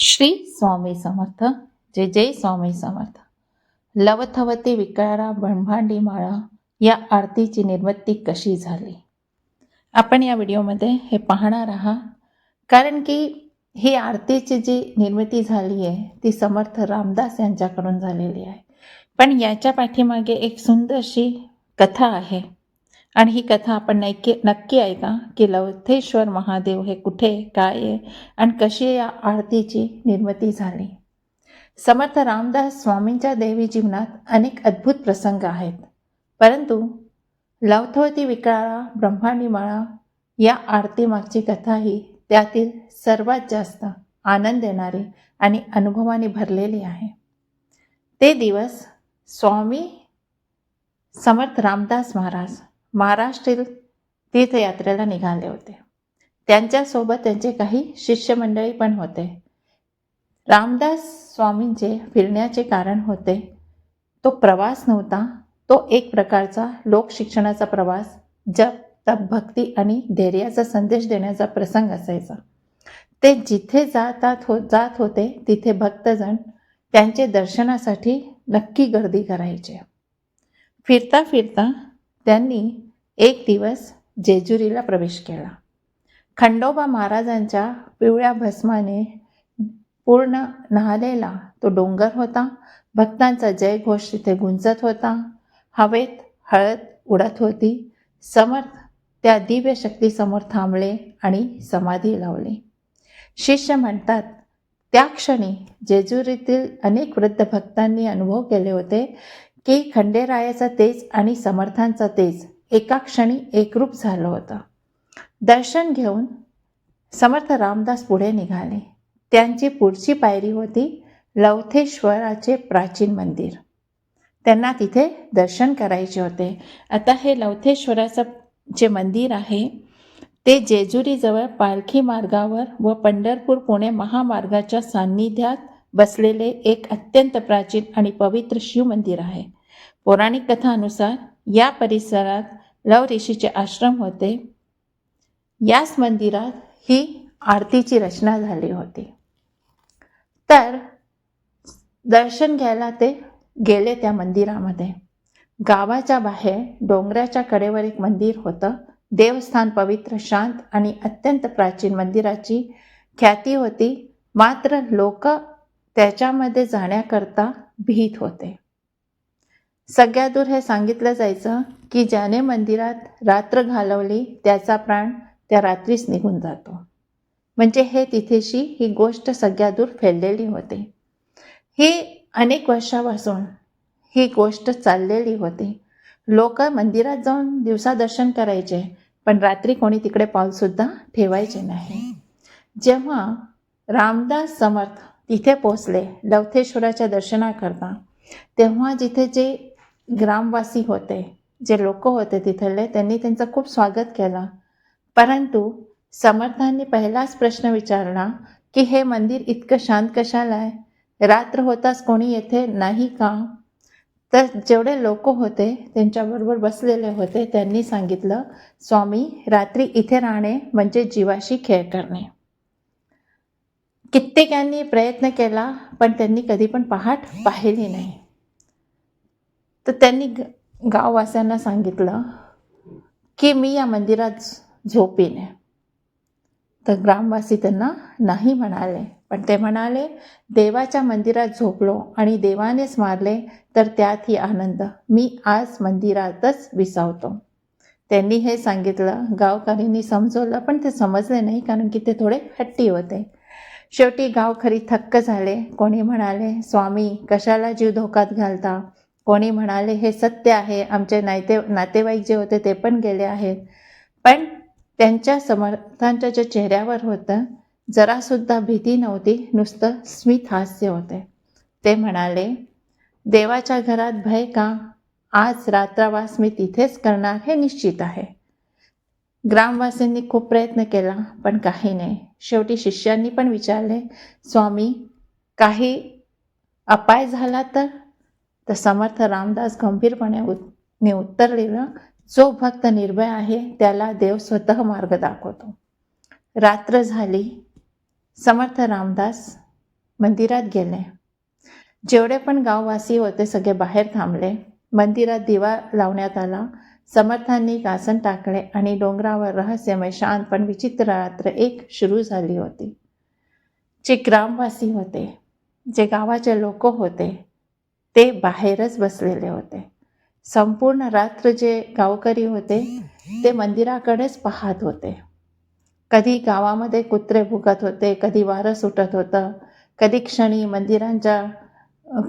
श्री स्वामी समर्थ. जय जय स्वामी समर्थ. लवथवती विकारा ब्रह्मांडी माळा या आरतीची निर्मिती कशी झाली? आपण या व्हिडिओमध्ये हे पाहणार आहात. कारण की ही आरतीची जी निर्मिती झाली आहे ती समर्थ रामदास यांच्याकडून झालेली आहे. पण याच्या पाठीमागे एक सुंदरशी कथा आहे. आणि ही कथा आपण नक्की नक्की ऐका की लवथेश्वर महादेव हे कुठे काय आहे आणि कशी या आरतीची निर्मिती झाली. समर्थ रामदास स्वामींच्या देवी जीवनात अनेक अद्भुत प्रसंग आहेत. परंतु लवथवती विकारा ब्रह्मांडीमाळा या आरतीमागची कथा ही त्यातील सर्वात जास्त आनंद देणारी आणि अनुभवाने भरलेली आहे. ते दिवस स्वामी समर्थ रामदास महाराज महाराष्ट्रील तीर्थयात्रेला निघाले होते. त्यांच्यासोबत त्यांचे काही शिष्यमंडळी पण होते. रामदास स्वामींचे फिरण्याचे कारण होते. तो प्रवास नव्हता. तो एक प्रकारचा लोकशिक्षणाचा प्रवास जप तप भक्ती आणि धैर्याचा संदेश देण्याचा प्रसंग असायचा. ते जिथे जातात हो जात होते तिथे भक्तजण त्यांचे दर्शनासाठी नक्की गर्दी करायचे. फिरता फिरता त्यांनी एक दिवस जेजुरीला प्रवेश केला. खंडोबा महाराजांच्या पिवळ्या भस्माने पूर्ण न्हालेला तो डोंगर होता. भक्तांचा जयघोष तिथे गुंजत होता. हवेत हळद उडत होती. समर्थ त्या दिव्य शक्तीसमोर थांबले आणि समाधी लावली. शिष्य म्हणतात त्या क्षणी जेजुरीतील अनेक वृद्ध भक्तांनी अनुभव केले होते की खंडेरायाचा तेज आणि समर्थांचा तेज एका क्षणी एकरूप झालं होतं. दर्शन घेऊन समर्थ रामदास पुढे निघाले. त्यांची पुढची पायरी होती लवथेश्वराचे प्राचीन मंदिर. त्यांना तिथे दर्शन करायचे होते. आता हे लवथेश्वराचं जे मंदिर आहे ते जेजुरीजवळ पालखी मार्गावर व पंढरपूर पुणे महामार्गाच्या सान्निध्यात बसलेले एक अत्यंत प्राचीन आणि पवित्र शिव मंदिर आहे. पौराणिक कथानुसार या परिसरात लव ऋषीचे आश्रम होते. याच मंदिरात ही आरतीची रचना झाली होती. तर दर्शन घ्यायला ते गेले त्या मंदिरामध्ये. गावाच्या बाहेर डोंगराच्या कडेवर एक मंदिर होतं. देवस्थान पवित्र शांत आणि अत्यंत प्राचीन मंदिराची ख्याती होती. मात्र लोक त्याच्यामध्ये जाण्याकरता भीत होते. सगळ्या दूर हे सांगितलं जायचं की ज्याने मंदिरात रात्र घालवली त्याचा प्राण त्या रात्रीच निघून जातो. म्हणजे हे तिथेशी ही गोष्ट सगळ्या दूर फैललेली होती. ही अनेक वर्षापासून ही गोष्ट चाललेली होती. लोक मंदिरात जाऊन दिवसा दर्शन करायचे पण रात्री कोणी तिकडे पाऊलसुद्धा ठेवायचे नाही. जेव्हा रामदास समर्थ तिथे पोचले. लवथेश्वराच्या दर्शनाकरता. तेव्हा जिथे जे ग्रामवासी होते जे लोक होते तिथले त्यांनी त्यांचं खूप स्वागत केलं. परंतु समर्थांनी पहिलाच प्रश्न विचारला की हे मंदिर इतकं शांत कशाला आहे? रात्र होताच कोणी येथे नाही का? तर जेवढे लोक होते त्यांच्याबरोबर बसलेले होते त्यांनी सांगितलं स्वामी रात्री इथे राहणे म्हणजे जीवाशी खेळ करणे. कित्येकांनी प्रयत्न केला पण त्यांनी कधी पण पहाट पाहिली नाही. तर त्यांनी ग गाववासियांना सांगितलं की मी या मंदिरात झोपीन. तर ग्रामवासी त्यांना नाही म्हणाले पण ते म्हणाले देवाच्या मंदिरात झोपलो आणि देवानेच मारले तर त्यातही आनंद. मी आज मंदिरातच विसावतो. त्यांनी हे सांगितलं. गावकऱ्यांनी समजवलं पण ते समजले नाही कारण की ते थोडे हट्टी होते. शेवटी गावखरी थक्क झाले. कोणी म्हणाले स्वामी कशाला जीव धोक्यात घालता? कोणी म्हणाले हे सत्य आहे. आमचे नाते नातेवाईक जे होते ते पण गेले आहेत. पण त्यांच्या समर्थांच्या ज्या चेहऱ्यावर होतं जरासुद्धा भीती नव्हती. नुसतं स्मित हास्य होते. ते म्हणाले देवाच्या घरात भय का? आज रात्रावास मी तिथेच करणार हे निश्चित आहे. ग्रामवासींनी खूप प्रयत्न केला पण काही नाही. शेवटी शिष्यांनी पण विचारले स्वामी काही अपाय झाला तर? तर समर्थ रामदास गंभीरपणे ने उत्तर लिहिलं जो भक्त निर्भय आहे त्याला देव स्वतः मार्ग दाखवतो. रात्र झाली. समर्थ रामदास मंदिरात गेले. जेवढे पण गाववासी होते सगळे बाहेर थांबले. मंदिरात दिवा लावण्यात आला. समर्थांनी एक आसन टाकले आणि डोंगरावर रहस्यमय शांत पण विचित्र रात्र एक सुरू झाली होती. जे ग्रामवासी होते जे गावाचे लोक होते ते बाहेरच बसलेले होते. संपूर्ण रात्र जे गावकरी होते ते मंदिराकडेच पाहत होते. कधी गावामध्ये कुत्रे भुकत होते कधी वारं सुटत होतं कधी क्षणी मंदिरांच्या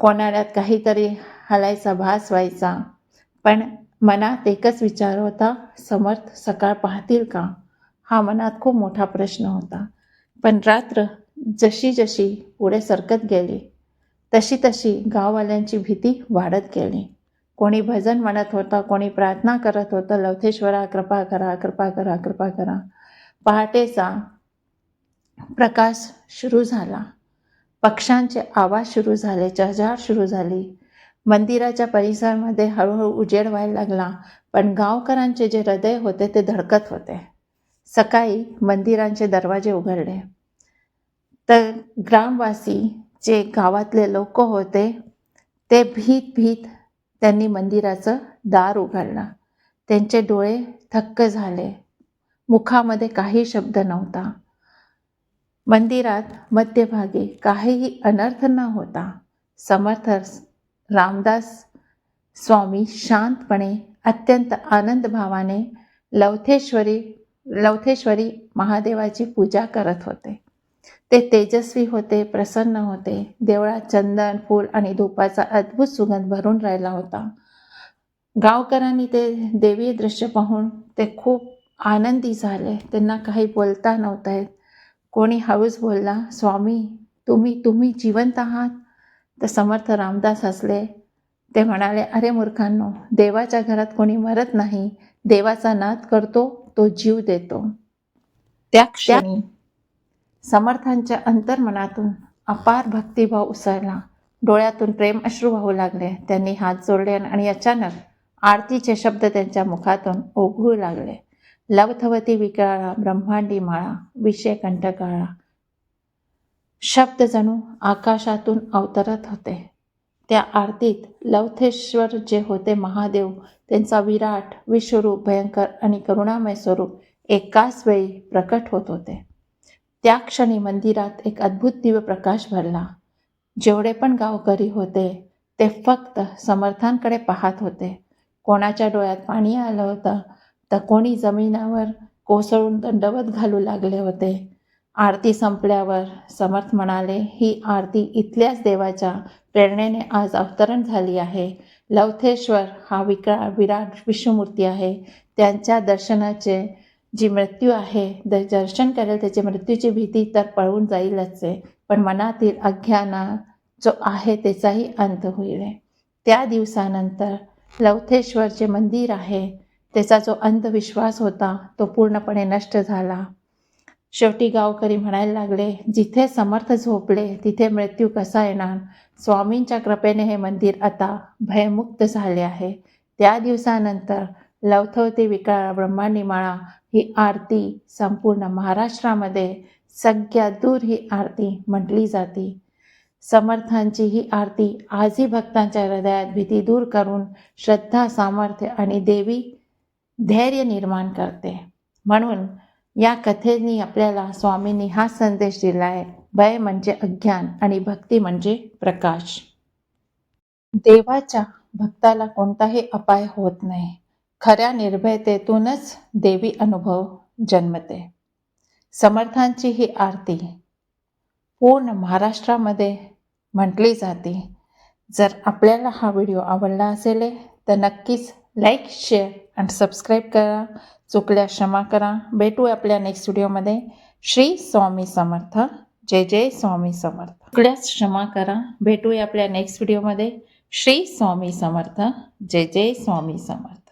कोनाड्यात काहीतरी हलायचा भास व्हायचा. पण मनात एकच विचार होता समर्थ सकाळ पाहतील का? हा मनात खूप मोठा प्रश्न होता. पण रात्र जशी जशी पुढे सरकत गेली तशी तशी गाववाल्यांची भीती वाढत गेली. कोणी भजन म्हणत होतं कोणी प्रार्थना करत होतं लवथेश्वरा कृपा करा कृपा करा कृपा करा. पहाटेचा प्रकाश सुरू झाला. पक्ष्यांचे आवाज सुरू झाले चहचहाट सुरू झाली. मंदिराच्या परिसरामध्ये हळूहळू उजेड व्हायला लागला पण गावकरांचे जे हृदय होते ते धडकत होते. सकाळी मंदिरांचे दरवाजे उघडले. तर ग्रामवासी जे गावातले लोक होते ते भीत भीत त्यांनी मंदिराचं दार उघडलं. त्यांचे डोळे थक्क झाले. मुखामध्ये काही शब्द नव्हता. मंदिरात मध्यभागी काहीही अनर्थ न होता समर्थ रामदास स्वामी शांतपणे अत्यंत आनंद भावाने लवथेश्वरी लवथेश्वरी महादेवाची पूजा करत होते. ते तेजस्वी होते प्रसन्न होते. देवळात चंदन फूल आणि धूपाचा अद्भुत सुगंध भरून राहिला होता. गावकऱ्यांनी ते देवी दृश्य पाहून ते खूप आनंदी झाले. त्यांना काही बोलता नव्हतं येत. कोणी हळूच बोलला स्वामी तुम्ही तुम्ही जिवंत आहात? तर समर्थ रामदास हसले. ते म्हणाले अरे मूर्खांनो देवाच्या घरात कोणी मरत नाही. देवाचा नाद करतो तो जीव देतो. त्या क्षणी समर्थांच्या अंतर्मनातून अपार भक्तिभाव उसळला. डोळ्यातून प्रेम अश्रू वाहू लागले. त्यांनी हात जोडले आणि अचानक आरतीचे शब्द त्यांच्या मुखातून ओघळू लागले. लवथवती विकळाळा ब्रह्मांडी माळा विषय कंठकाळा शब्द जणू आकाशातून अवतरत होते. त्या आरतीत लवथेश्वर जे होते महादेव त्यांचा विराट विश्वरूप भयंकर आणि करुणामय स्वरूप एकाच वेळी प्रकट होत होते. त्या क्षणी मंदिरात एक अद्भुत दिव्य प्रकाश भरला. जेवढे पण गावकरी होते ते फक्त समर्थांकडे पाहत होते. कोणाच्या डोळ्यात पाणी आलं होतं तर कोणी जमिनावर कोसळून दंडवत घालू लागले होते. आरती संपल्यावर समर्थ म्हणाले ही आरती इथल्याच देवाच्या प्रेरणेने आज अवतरण झाली आहे. लवथेश्वर हा विकरा विराट विश्वमूर्ती आहे. त्यांच्या दर्शनाचे जी मृत्यू आहे द दर्शन करेल त्याची मृत्यूची भीती तर पळून जाईलच आहे. पण मनातील अज्ञाना जो आहे त्याचाही अंत होईल त्या दिवसानंतर लवथेश्वर जे मंदिर आहे. त्याचा जो अंधविश्वास होता तो पूर्णपणे नष्ट झाला. शेवटी गावकरी म्हणायला लागले जिथे समर्थ झोपले तिथे मृत्यू कसा येणार? स्वामींच्या कृपेने हे मंदिर आता भयमुक्त झाले आहे. त्या दिवसानंतर लवथवती विकाळा ब्रह्मानिमाळा ही आरती संपूर्ण महाराष्ट्रामध्ये सगळ्यात दूर ही आरती म्हटली जाते. समर्थांची ही आरती आजही भक्तांच्या हृदयात भीती दूर करून श्रद्धा सामर्थ्य आणि देवी धैर्य निर्माण करते. म्हणून या कथेनी आपल्याला स्वामींनी हा संदेश दिला आहे भय म्हणजे अज्ञान आणि भक्ती म्हणजे प्रकाश. देवाच्या भक्ताला कोणताही अपाय होत नाही. खऱ्या निर्भयतेतूनच देवी अनुभव जन्मते. समर्थांची ही आरती पूर्ण महाराष्ट्रामध्ये म्हटली जाते. जर आपल्याला हा व्हिडिओ आवडला असेल तर नक्कीच लाईक शेअर आणि सबस्क्राईब करा. चुकल्या क्षमा करा. भेटू आपल्या नेक्स्ट व्हिडिओमध्ये श्री स्वामी समर्थ. जय जय स्वामी समर्थ. चुकल्यास क्षमा करा. भेटूया आपल्या नेक्स्ट व्हिडिओमध्ये श्री स्वामी समर्थ. जय जय स्वामी समर्थ.